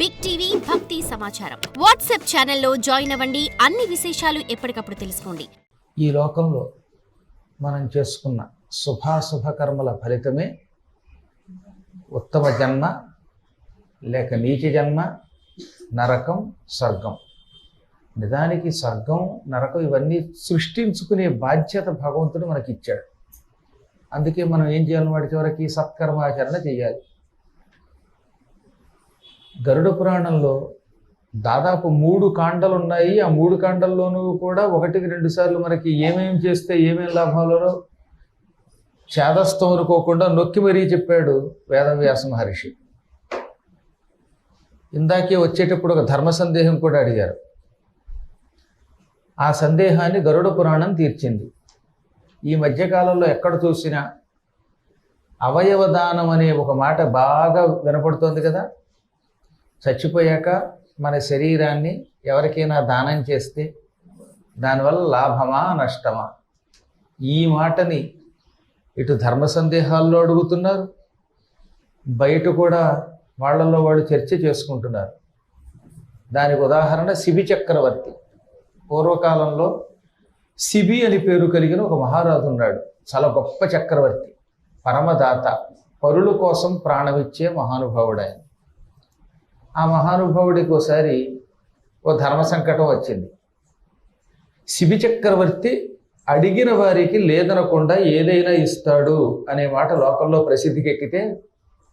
Big TV భక్తి సమాచారం WhatsApp ఛానల్లో జాయిన్ అవ్వండి. అన్ని విశేషాలు ఎప్పటికప్పుడు తెలుసుకోండి. ఈ లోకంలో మనం చేసుకున్న శుభాశుభ కర్మల ఫలితమే ఉత్తమ జన్మ లేక నీచ జన్మ నరకం స్వర్గం. నిజానికి స్వర్గం నరకం ఇవన్నీ సృష్టించుకునే బాధ్యత భగవంతుడు మనకి ఇచ్చాడు అందుకే మనం ఏం చేయాలి వాటి చివరికి సత్కర్మాచరణ చేయాలి. గరుడ పురాణంలో దాదాపు మూడు కాండలు ఉన్నాయి ఆ మూడు కాండల్లోనూ కూడా ఒకటికి రెండు సార్లు మనకి ఏమేమి చేస్తే ఏమేం లాభాలలో చేదస్థం అనుకోకుండా నొక్కి మరీ చెప్పాడు వేదవ్యాస మహర్షి. ఇందాకే వచ్చేటప్పుడు ఒక ధర్మ సందేహం కూడా అడిగారు. ఆ సందేహాన్ని గరుడ పురాణం తీర్చింది. ఈ మధ్యకాలంలో ఎక్కడ చూసినా అవయవదానం అనే ఒక మాట బాగా వినపడుతోంది కదా. చచ్చిపోయాక మన శరీరాన్ని ఎవరికైనా దానం చేస్తే దానివల్ల లాభమా నష్టమా? ఈ మాటని ఇటు ధర్మ సందేహాల్లో అడుగుతున్నారు. బయట కూడా వాళ్ళల్లో వాళ్ళు చర్చ చేసుకుంటున్నారు. దానికి ఉదాహరణ శిబి చక్రవర్తి. పూర్వకాలంలో శిబి అని పేరు కలిగిన ఒక మహారాజు ఉన్నాడు. చాలా గొప్ప చక్రవర్తి పరమదాత పరుల కోసం ప్రాణమిచ్చే మహానుభావుడు ఆయన. ఆ మహానుభావుడికి ఒకసారి ఓ ధర్మ సంకటం వచ్చింది. శిబి చక్రవర్తి అడిగిన వారికి లేదనకుండా ఏదైనా ఇస్తాడు అనే మాట లోకంలో ప్రసిద్ధికి ఎక్కితే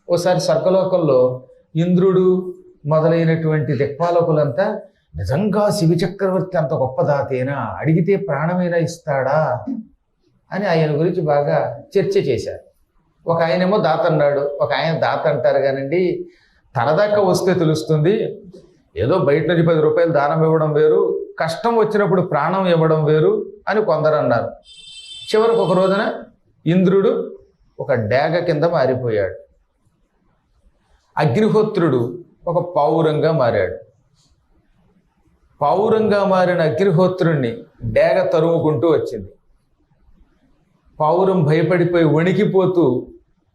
ఓసారి సర్గలోకంలో ఇంద్రుడు మొదలైనటువంటి దిక్పాలకులంతా నిజంగా శివి చక్రవర్తి అంత గొప్ప దాతేనా? అడిగితే ప్రాణమైనా ఇస్తాడా? అని ఆయన గురించి బాగా చర్చ చేశారు. ఒక ఆయనేమో దాత అన్నాడు ఒక ఆయన దాత అంటారు కానండి తన దాకా వస్తే తెలుస్తుంది. ఏదో బయట నుంచి పది రూపాయలు దానం ఇవ్వడం వేరు కష్టం వచ్చినప్పుడు ప్రాణం ఇవ్వడం వేరు అని కొందరు అన్నారు. చివరికి ఒక రోజున ఇంద్రుడు ఒక డేగ కింద మారిపోయాడు. అగ్నిహోత్రుడు ఒక పావురంగా మారాడు. పావురంగా మారిన అగ్నిహోత్రుణ్ణి డేగ తరుముకుంటూ వచ్చింది. పావురం భయపడిపోయి వణికిపోతూ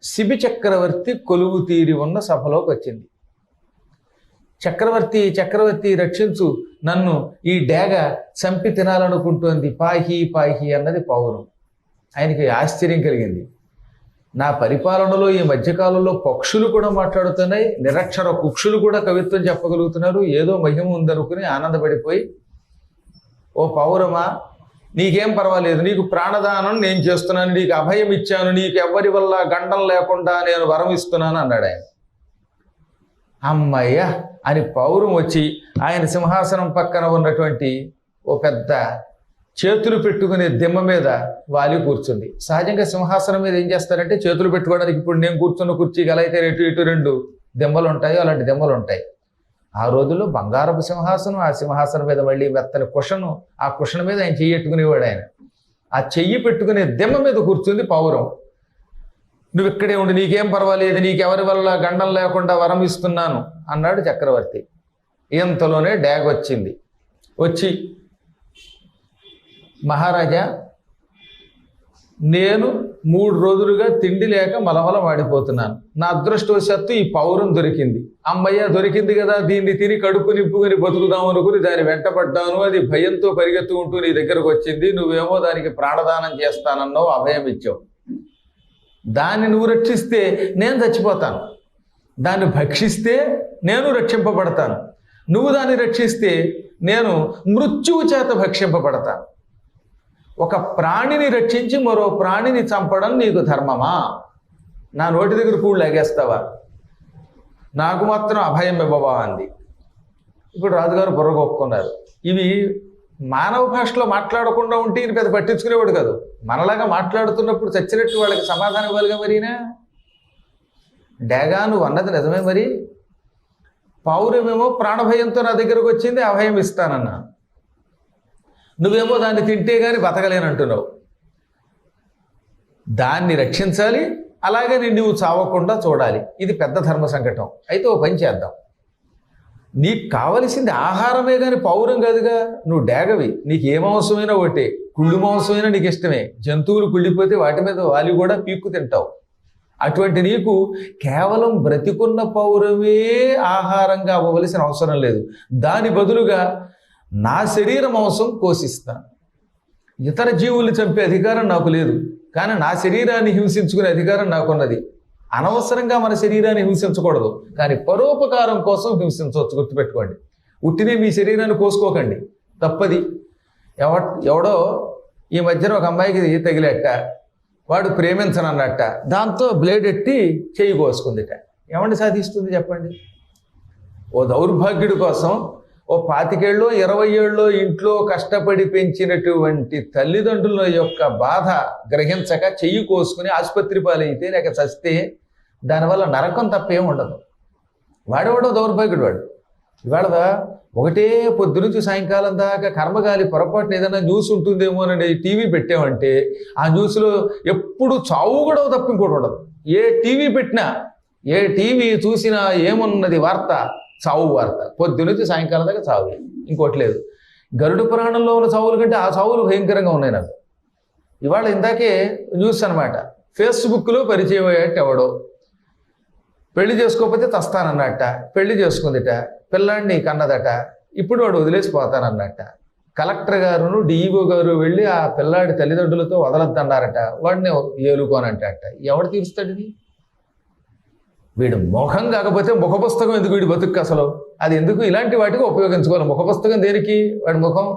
శిబి చక్రవర్తి కొలువు తీరి ఉన్న సభలోకి వచ్చింది. చక్రవర్తి చక్రవర్తి రక్షించు నన్ను ఈ డేగ చంపి తినాలనుకుంటోంది. పాహి పాహి అన్నది పావురం ఆయనకి ఆశ్చర్యం కలిగింది. నా పరిపాలనలో ఈ మధ్యకాలంలో పక్షులు కూడా మాట్లాడుతున్నాయి. నిరక్షర కుక్షులు కూడా కవిత్వం చెప్పగలుగుతున్నారు. ఏదో మహిమ ఉందనుకుని ఆనందపడిపోయి ఓ పౌరమా నీకేం పర్వాలేదు నీకు ప్రాణదానం నేను చేస్తున్నాను నీకు అభయం ఇచ్చాను నీకు ఎవరి వల్ల గండం లేకుండా నేను వరం ఇస్తున్నాను అన్నాడు ఆయన. అమ్మయ్య అని పౌరం వచ్చి ఆయన సింహాసనం పక్కన ఉన్నటువంటి ఓ పెద్ద చేతులు పెట్టుకునే దిమ్మ మీద వాలి కూర్చుంది. సహజంగా సింహాసనం మీద ఏం చేస్తారంటే చేతులు పెట్టుకోవడానికి ఇప్పుడు నేను కూర్చున్న కుర్చీకి ఎలా అయితే ఇటు ఇటు రెండు దిమ్మలు ఉంటాయో అలాంటి దిమ్మలు ఉంటాయి. ఆ రోజుల్లో బంగారపు సింహాసనం ఆ సింహాసనం మీద మళ్ళీ మెత్తని కుషను ఆ కుషన్ మీద ఆయన చెయ్యి పెట్టుకునేవాడు ఆయన. ఆ చెయ్యి పెట్టుకునే దిమ్మ మీద కూర్చుంది పౌరం. నువ్వు ఇక్కడే ఉండి నీకేం పర్వాలేదు నీకెవరి వల్ల గండం లేకుండా వరం ఇస్తున్నాను అన్నాడు చక్రవర్తి. ఇంతలోనే డ్యాగ్ వచ్చింది. వచ్చి మహారాజా నేను మూడు రోజులుగా తిండి లేక మలమల వాడిపోతున్నాను. నా అదృష్టవశాత్తు ఈ పౌరం దొరికింది. అమ్మయ్య దొరికింది కదా దీన్ని తిని కడుపు నింపుకొని బతుకుదాం అనుకుని దాని వెంటపడ్డాను అది భయంతో పరిగెత్తుకుంటూ నీ దగ్గరకు వచ్చింది. నువ్వేమో దానికి ప్రాణదానం చేస్తానన్నావు అభయం ఇచ్చావు. దాన్ని నువ్వు రక్షిస్తే నేను చచ్చిపోతాను. దాన్ని భక్షిస్తే నేను రక్షింపబడతాను. నువ్వు దాన్ని రక్షిస్తే నేను మృత్యువు చేత భక్షింపబడతాను. ఒక ప్రాణిని రక్షించి మరో ప్రాణిని చంపడం నీకు ధర్మమా? నా నోటి దగ్గర కూళ్ళు లాగేస్తావా? నాకు మాత్రం అభయం ఇవ్వవా అంది. ఇప్పుడు రాజుగారు బుర్రగొక్కున్నారు ఇవి మానవ భాషలో మాట్లాడకుండా ఉంటే ఈయన పెద్ద పట్టించుకునేవాడు కాదు. మనలాగా మాట్లాడుతున్నప్పుడు చచ్చినట్టు వాళ్ళకి సమాధానం ఇవ్వాలిగా మరినా? డేగా నువ్వు అన్నది నిజమే మరి. పౌరమేమో ప్రాణభయంతో నా దగ్గరకు వచ్చింది అభయం ఇస్తానన్నా. నువ్వేమో దాన్ని తింటే కానీ బతకలేనంటున్నావు. దాన్ని రక్షించాలి అలాగే నువ్వు చావకుండా చూడాలి. ఇది పెద్ద ధర్మ సంకటం అయితే ఓ పని చేద్దాం. నీకు కావలసింది ఆహారమే కానీ పౌరం కాదుగా. నువ్వు డేగవి. నీకు ఏ మాంసమైనా ఒకటే. కుళ్ళు మాంసమైనా నీకు ఇష్టమే. జంతువులు కుళ్ళిపోతే వాటి మీద వాలి కూడా పీక్కు తింటావు. అటువంటి నీకు కేవలం బ్రతికున్న పౌరమే ఆహారంగా అవ్వవలసిన అవసరం లేదు. దాని బదులుగా నా శరీర మాంసం కోసిస్తాను ఇతర జీవులు చంపే అధికారం నాకు లేదు. కానీ నా శరీరాన్ని హింసించుకునే అధికారం నాకున్నది. అనవసరంగా మన శరీరాన్ని హింసించకూడదు. కానీ పరోపకారం కోసం హింసించవచ్చు. గుర్తుపెట్టుకోండి. ఉట్టినే మీ శరీరాన్ని కోసుకోకండి. తప్పది. ఎవ ఎవడో ఈ మధ్యన ఒక అమ్మాయికి తగిలేట. వాడు ప్రేమించనన్నట్ట దాంతో బ్లేడ్ ఎట్టి చేయి కోసుకుందిట. ఏమండి సాధిస్తుంది చెప్పండి? ఓ దౌర్భాగ్యుడి కోసం ఓ పాతికేళ్ళలో ఇరవై ఏళ్ళలో ఇంట్లో కష్టపడి పెంచినటువంటి తల్లిదండ్రుల యొక్క బాధ గ్రహించక చెయ్యి కోసుకుని ఆసుపత్రి పాలైతే లేక చస్తే దానివల్ల నరకం తప్పేం ఉండదు. వాడేవాడో దౌర్భాగ్యుడు వాడు. ఇవాళ ఒకటే పొద్దు నుంచి సాయంకాలం దాకా కర్మగాలి పొరపాటున ఏదైనా న్యూస్ ఉంటుందేమో అని టీవీ పెట్టామంటే ఆ న్యూస్లో ఎప్పుడు చావు కూడా తప్ప ఇంకోటి ఉండదు. ఏ టీవీ పెట్టినా ఏ టీవీ చూసినా ఏమున్నది వార్త? చావు వార్త. పొద్దునుంచి సాయంకాలం దాకా చావు ఇంకోటి లేదు. గరుడు పురాణంలో ఉన్న చావుల కంటే ఆ చావులు భయంకరంగా ఉన్నాయి నాకు. ఇవాళ ఇందాకే న్యూస్ అనమాట ఫేస్బుక్లో పరిచయం అయ్యేట ఎవడో పెళ్ళి చేసుకోకపోతే తస్తానన్నట్ట. పెళ్ళి చేసుకుందిట. పిల్లాడిని కన్నదట. ఇప్పుడు వాడు వదిలేసి పోతానన్నట్ట. కలెక్టర్ గారును డిఈఓ గారు వెళ్ళి ఆ పిల్లాడి తల్లిదండ్రులతో వదలద్దన్నారట. వాడిని ఏలుకోనంట ఎవడు తీరుస్తాడు ఇది? వీడు ముఖం కాకపోతే ముఖ పుస్తకం ఎందుకు వీడి బతుకు అసలు? అది ఎందుకు ఇలాంటి వాటికి ఉపయోగించుకోవాలి? ముఖ పుస్తకం దేనికి? వాడి ముఖం?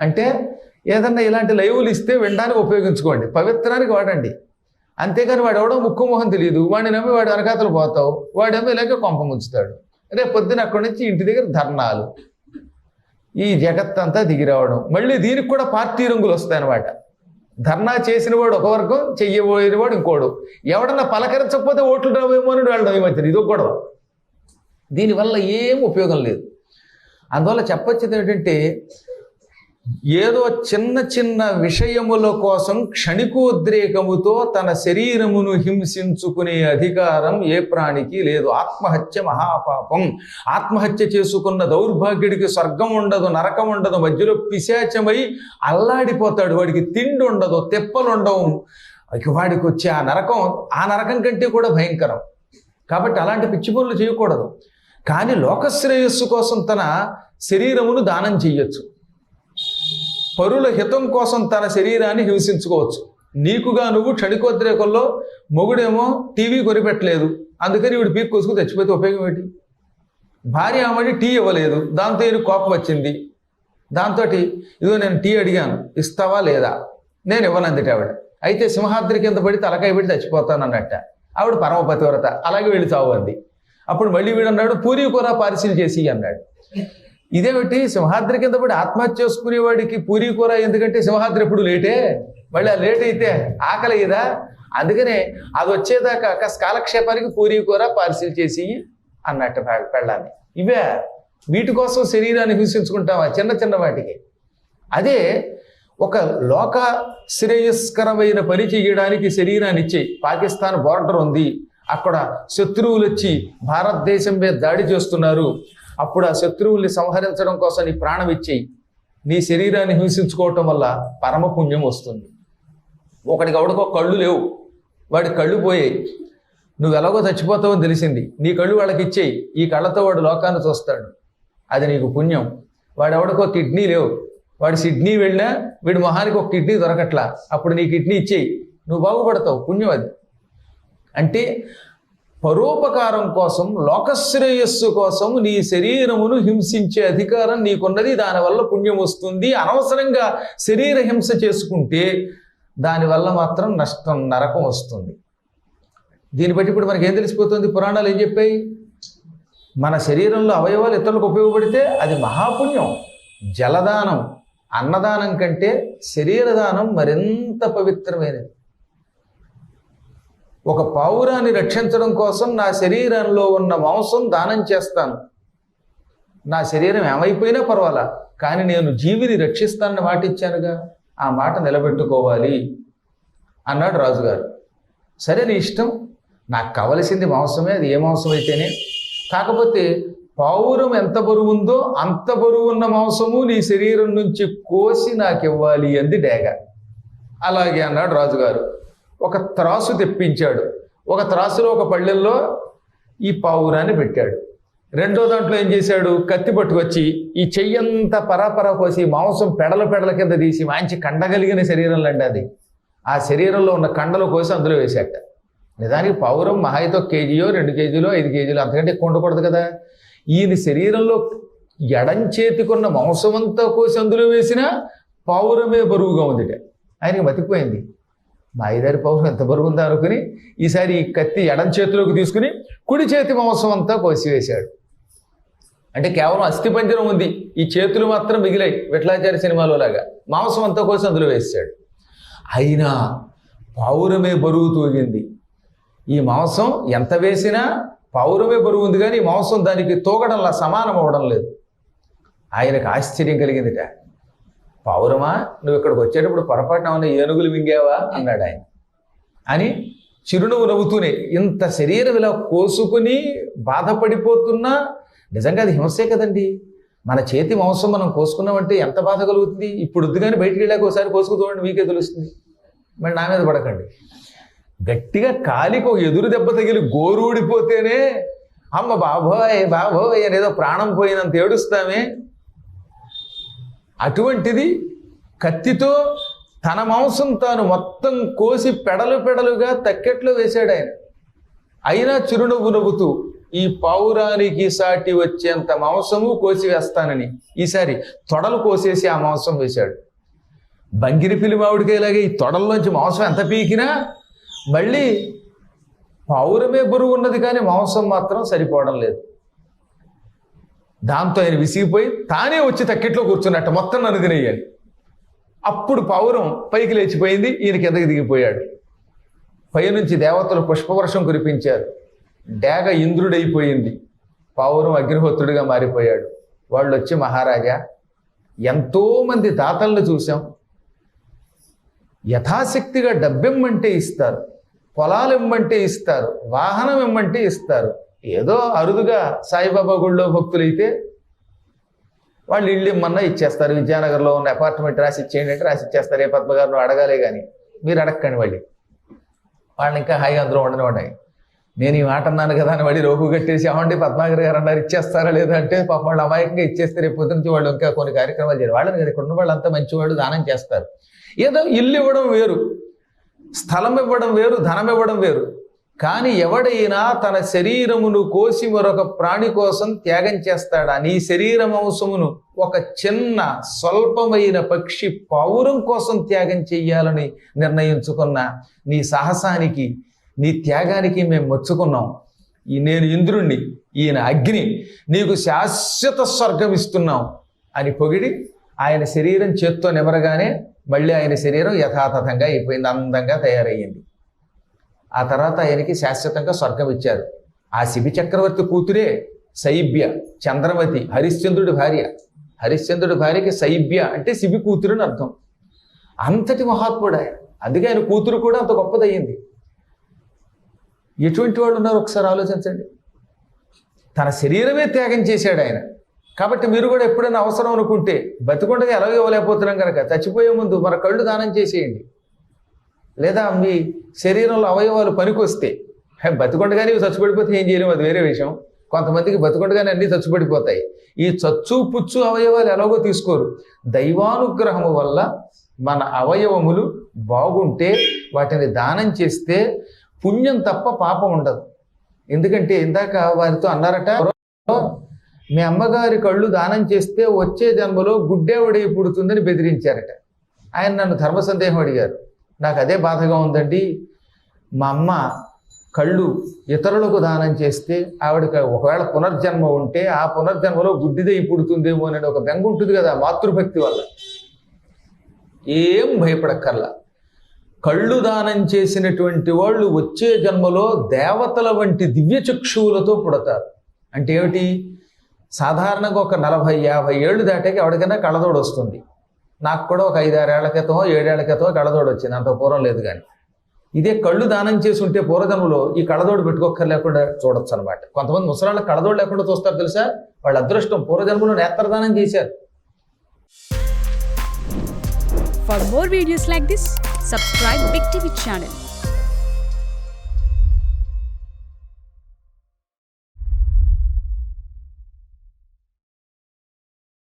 అంటే ఏదన్నా ఇలాంటి లైవ్లు ఇస్తే వినడానికి ఉపయోగించుకోండి. పవిత్రానికి వాడండి. అంతేగాని వాడు ఎవడో ముక్కు మొహం తెలియదు. వాడిని నమ్మి వాడు అనకాతలు పోతావు. వాడేమో ఇలాగే కొంప ముంచుతాడు. రేపు పొద్దున అక్కడి నుంచి ఇంటి దగ్గర ధర్నాలు. ఈ జగత్ అంతా మళ్ళీ దీనికి కూడా పార్టీ రంగులు వస్తాయన్నమాట. ధర్నా చేసిన వాడు ఒక వర్గం చెయ్యబోయిన వాడు ఇంకోడు. ఎవడన్నా పలకరించకపోతే ఓట్లు రావేమో అని వెళ్ళడం ఈ మధ్యన ఇదో గొడవ. దీనివల్ల ఏం ఉపయోగం లేదు. అందువల్ల చెప్పొచ్చేది ఏంటంటే ఏదో చిన్న చిన్న విషయముల కోసం క్షణికోద్రేకముతో తన శరీరమును హింసించుకునే అధికారం ఏ ప్రాణికి లేదు. ఆత్మహత్య మహాపాపం. ఆత్మహత్య చేసుకున్న దౌర్భాగ్యుడికి స్వర్గం ఉండదు నరకం ఉండదు మధ్యలో పిశాచమై అల్లాడిపోతాడు. వాడికి తిండి ఉండదు తెప్పలు ఉండవు వాడికి వచ్చే ఆ నరకం ఆ నరకం కంటే కూడా భయంకరం. కాబట్టి అలాంటి పిచ్చి పనులు చేయకూడదు. కానీ లోకశ్రేయస్సు కోసం తన శరీరమును దానం చేయొచ్చు. పరుల హితం కోసం తన శరీరాన్ని హింసించుకోవచ్చు. నీకుగా నువ్వు క్షణికోద్రేకంలో మొగుడేమో టీవీ కొనిపెట్టలేదు. అందుకని వీడు పీక్ కోసుకు తెచ్చిపోతే ఉపయోగం ఏంటి? భార్య ఆమెడి టీ ఇవ్వలేదు. దాంతో ఈయన కోపం వచ్చింది. దాంతో ఇదిగో నేను టీ అడిగాను. ఇస్తావా లేదా? నేను ఇవ్వనందుట ఆవిడ. అయితే సింహాద్రి కింద పడి తలకాయ పెట్టి చచ్చిపోతాను అన్నట్ట. ఆవిడ పరమపతివ్రత అలాగే వెళ్ళి చావు అంది. అప్పుడు మళ్ళీ వీడు అన్నాడు పూరి కూర పార్సిల్ చేసి అన్నాడు. ఇదేమిటి సింహాద్రి కింద పడి ఆత్మహత్య చేసుకునేవాడికి పూరి కూర ఎందుకంటే సింహాద్రి ఎప్పుడు లేటే? మళ్ళీ ఆ లేట్ అయితే ఆకలి ఇదా అందుకనే అది వచ్చేదాకా కాస్త కాలక్షేపానికి పూరి కూర పార్సిల్ చేసి అన్నట్టు పె- పెళ్ళాన్ని. ఇవే వీటి కోసం శరీరాన్ని హింసించుకుంటావా చిన్న చిన్న వాటికి. అదే ఒక లోక శ్రేయస్కరమైన పని చేయడానికి శరీరాన్ని ఇచ్చేయి. పాకిస్తాన్ బోర్డర్ ఉంది. అక్కడ శత్రువులు వచ్చి భారతదేశం మీద దాడి చేస్తున్నారు. అప్పుడు ఆ శత్రువుల్ని సంహరించడం కోసం నీ ప్రాణం ఇచ్చేయి. నీ శరీరాన్ని హింసించుకోవటం వల్ల పరమ పుణ్యం వస్తుంది. ఒకడికి ఎవడికో కళ్ళు లేవు. వాడి కళ్ళు పోయాయి. నువ్వు ఎలాగో చచ్చిపోతావని తెలిసింది. నీ కళ్ళు వాళ్ళకి ఇచ్చేయి. ఈ కళ్ళతో వాడు లోకాన్ని చూస్తాడు. అది నీకు పుణ్యం. వాడు ఎవడికో కిడ్నీ లేవు. వాడు సిడ్నీ వెళ్ళినా వీడి మొహానికి ఒక కిడ్నీ దొరకట్లా. అప్పుడు నీ కిడ్నీ ఇచ్చేయి. నువ్వు బాగుపడతావు. పుణ్యం అది. అంటే పరోపకారం కోసం లోకశ్రేయస్సు కోసం నీ శరీరమును హింసించే అధికారం నీకున్నది. దానివల్ల పుణ్యం వస్తుంది. అనవసరంగా శరీర హింస చేసుకుంటే దానివల్ల మాత్రం నష్టం నరకం వస్తుంది. దీన్ని బట్టి ఇప్పుడు మనకి ఏం తెలిసిపోతుంది? పురాణాలు ఏం చెప్పాయి? మన శరీరంలో అవయవాలు ఇతరులకు ఉపయోగపడితే అది మహాపుణ్యం. జలదానం అన్నదానం కంటే శరీరదానం మరింత పవిత్రమైనది. ఒక పావురాన్ని రక్షించడం కోసం నా శరీరంలో ఉన్న మాంసం దానం చేస్తాను. నా శరీరం ఏమైపోయినా పర్వాలా కానీ నేను జీవిని రక్షిస్తానని మాట ఇచ్చానుగా. ఆ మాట నిలబెట్టుకోవాలి అన్నాడు రాజుగారు. సరే నీ ఇష్టం నాకు కావలసింది మాంసమే అది ఏ మాంసం అయితేనే. కాకపోతే పావురం ఎంత బరువు ఉందో అంత బరువు ఉన్న మాంసము నీ శరీరం నుంచి కోసి నాకు ఇవ్వాలి అంది డేగ. అలాగే అన్నాడు రాజుగారు. ఒక త్రాసు తెప్పించాడు. ఒక త్రాసులో ఒక పళ్ళెల్లో ఈ పావురాన్ని పెట్టాడు. రెండో దాంట్లో ఏం చేశాడు? కత్తి పట్టుకొచ్చి ఈ చెయ్యంతా పరాపరా కోసి మాంసం పెడల పెడల కింద తీసి మంచి కండగలిగిన శరీరంలో అండి అది. ఆ శరీరంలో ఉన్న కండలు కోసి అందులో వేశాట. నిజానికి పౌరం మహాయితో కేజీయో రెండు కేజీలో ఐదు కేజీలు అంతకంటే ఎక్కువ ఉండకూడదు కదా. ఈయన శరీరంలో ఎడం చేతికున్న మాంసం అంతా కోసి అందులో వేసినా పౌరమే బరువుగా ఉందిట. ఆయనకి బతికిపోయింది. మా ఐదారి ఎంత బరువు అనుకుని ఈసారి ఈ కత్తి ఎడం చేతిలోకి తీసుకుని కుడి చేతి మాంసం అంతా కోసివేశాడు. అంటే కేవలం అస్థిపంజరం ఉంది. ఈ చేతులు మాత్రం మిగిలాయి విఠలాచార్య సినిమాలో లాగా మాంసం అంతా కోసి అందులో వేసాడు అయినా పౌరమే బరువు తూగింది. ఈ మాంసం ఎంత వేసినా పౌరమే బరువు ఉంది కానీ ఈ మాంసం దానికి తూగడంలా సమానం అవ్వడం లేదు. ఆయనకు ఆశ్చర్యం కలిగిందిట. పౌరమా? నువ్వు ఇక్కడికి వచ్చేటప్పుడు పొరపాటున ఉన్న ఏనుగులు మింగావా? అన్నాడు ఆయన. అని చిరునవ్వు నవ్వుతూనే ఇంత శరీరం ఇలా కోసుకుని బాధపడిపోతున్నా నిజంగా అది హింసే కదండి. మన చేతి మాంసం మనం కోసుకున్నామంటే ఎంత బాధ కలుగుతుంది? ఇప్పుడు వద్దు కానీ బయటికి వెళ్ళాక ఒకసారి కోసుకు చూడండి మీకే తెలుస్తుంది. మరి నా మీద పడకండి. గట్టిగా కాలికి ఒక ఎదురు దెబ్బ తగిలి గోరూడిపోతేనే అమ్మ బాబోయ్ బాబోయ్ అనేదో ప్రాణం పోయినంత ఏడుస్తామే. అటువంటిది కత్తితో తన మాంసం తాను మొత్తం కోసి పెడలు పెడలుగా తక్కెట్లో వేశాడు ఆయన. అయినా చిరునవ్వు నవ్వుతూ ఈ పావురానికి సాటి వచ్చేంత మాంసము కోసి వేస్తానని. ఈసారి తొడలు కోసేసి ఆ మాంసం వేశాడు. బంగిరి పిలిమావుడికేలాగే ఈ తొడల్లోంచి మాంసం ఎంత పీకినా మళ్ళీ పావురమే బరువు ఉన్నది కానీ మాంసం మాత్రం సరిపోవడం లేదు. దాంతో ఆయన విసిగిపోయి తానే వచ్చి తక్కెట్లో కూర్చున్నట్ట మొత్తం నన్ను తినేయాలి. అప్పుడు పౌరం పైకి లేచిపోయింది ఈయన కిందకి దిగిపోయాడు. పైనుంచి దేవతలు పుష్పవర్షం కురిపించారు. డేగ ఇంద్రుడైపోయింది. పౌరం అగ్నిహోత్రుడిగా మారిపోయాడు. వాళ్ళు వచ్చి మహారాజా ఎంతోమంది దాతలను చూసాం యథాశక్తిగా డబ్బిమ్మంటే ఇస్తారు పొలాలు ఇమ్మంటే ఇస్తారు వాహనం ఇమ్మంటే ఇస్తారు. ఏదో అరుదుగా సాయిబాబా గుళ్ళో భక్తులైతే వాళ్ళు ఇల్లు ఇమ్మన్నా ఇచ్చేస్తారు. విద్యానగర్లో ఉన్న అపార్ట్మెంట్ రాసి ఇచ్చేయండి అంటే రాసి ఇచ్చేస్తారు. ఏ పద్మగారు అడగాలే కానీ మీరు అడగండి వాళ్ళు వాళ్ళని ఇంకా హాయిగా అందులో ఉండనివ్వండి నేను ఈ మాట అన్నాను కదా అని వాడి రోగు కట్టేసి అవండి పద్మాగర్ గారు అన్నారు ఇచ్చేస్తారా లేదా? అంటే పాప వాళ్ళు అమాయకంగా ఇచ్చేస్తే రేపు నుంచి వాళ్ళు ఇంకా కొన్ని కార్యక్రమాలు చేయరు. వాళ్ళని కదా ఇక్కడ ఉన్న వాళ్ళంతా మంచివాళ్ళు దానం చేస్తారు. ఏదో ఇల్లు ఇవ్వడం వేరు. స్థలం ఇవ్వడం వేరు ధనం ఇవ్వడం వేరు. కానీ ఎవడైనా తన శరీరమును కోసి మరొక ప్రాణి కోసం త్యాగం చేస్తాడా? నీ శరీరం అంశమును ఒక చిన్న స్వల్పమైన పక్షి పౌరం కోసం త్యాగం చెయ్యాలని నిర్ణయించుకున్న నీ సాహసానికి నీ త్యాగానికి మేము మెచ్చుకున్నాం. ఈ నేను ఇంద్రుణ్ణి ఈయన అగ్ని నీకు శాశ్వత స్వర్గం ఇస్తున్నాం అని పొగిడి ఆయన శరీరం చేత్తో నిమరగానే మళ్ళీ ఆయన శరీరం యథాతథంగా అయిపోయింది అందంగా తయారయ్యింది. ఆ తర్వాత ఆయనకి శాశ్వతంగా స్వర్గం ఇచ్చారు. ఆ శిబి చక్రవర్తి కూతురే శైబ్య చంద్రమతి హరిశ్చంద్రుడి భార్య. హరిశ్చంద్రుడి భార్యకి శైబ్య అంటే శిబి కూతురు అని అర్థం. అంతటి మహాత్ముడు ఆయన. అందుకే ఆయన కూతురు కూడా అంత గొప్పదయ్యింది. ఎటువంటి వాళ్ళు ఉన్నారు? ఒకసారి ఆలోచించండి. తన శరీరమే త్యాగం చేశాడు ఆయన. కాబట్టి మీరు కూడా ఎప్పుడైనా అవసరం అనుకుంటే బతికుండగా ఎలాగో ఇవ్వలేకపోతున్నాం కనుక చచ్చిపోయే ముందు మన కళ్ళు దానం చేసేయండి. లేదా మీ శరీరంలో అవయవాలు పనికొస్తే బతుకుండగానే ఇవి చచ్చుపడిపోతే ఏం చేయలేము అది వేరే విషయం. కొంతమందికి బతుకుండగానే అన్నీ చచ్చుపడిపోతాయి. ఈ చచ్చు పుచ్చు అవయవాలు ఎలాగో తీసుకోరు. దైవానుగ్రహము వల్ల మన అవయవములు బాగుంటే వాటిని దానం చేస్తే పుణ్యం తప్ప పాపం ఉండదు. ఎందుకంటే ఇందాక వారితో అన్నారట మీ అమ్మగారి కళ్ళు దానం చేస్తే వచ్చే జన్మలో గుడ్డేవడి పుడుతుందని బెదిరించారట. ఆయన నన్ను ధర్మ సందేహం అడిగారు. నాకు అదే బాధగా ఉందండి. మా అమ్మ కళ్ళు ఇతరులకు దానం చేస్తే ఆవిడకి ఒకవేళ పునర్జన్మ ఉంటే ఆ పునర్జన్మలో గుడ్డిదై పుడుతుందేమో అనేది ఒక బెంగ ఉంటుంది కదా మాతృభక్తి వల్ల. ఏం భయపడక్కర్లా. కళ్ళు దానం చేసినటువంటి వాళ్ళు వచ్చే జన్మలో దేవతల వంటి దివ్య చక్షువులతో పుడతారు. అంటే ఏమిటి? సాధారణంగా ఒక నలభై యాభై ఏళ్ళు దాటాక ఎవరికైనా కళ్ళదోడు వస్తుంది. నాకు కూడా ఒక ఐదారేళ్ళ క్రితం ఏడేళ్ళ క్రితం కళ్ళదోడు వచ్చింది. అంత పూర్వం లేదు కానీ. ఇదే కళ్ళు దానం చేసి ఉంటే పూర్వజన్మలో ఈ కళ్ళదోడు పెట్టుకోక్కర్ లేకుండా చూడొచ్చు అనమాట కొంతమంది ముసలాళ్ళ కళ్ళదోడు లేకుండా చూస్తారు తెలుసా? వాళ్ళ అదృష్టం పూర్వజన్మలో నేత్రదానం చేశారు. For more videos like this subscribe big TV channel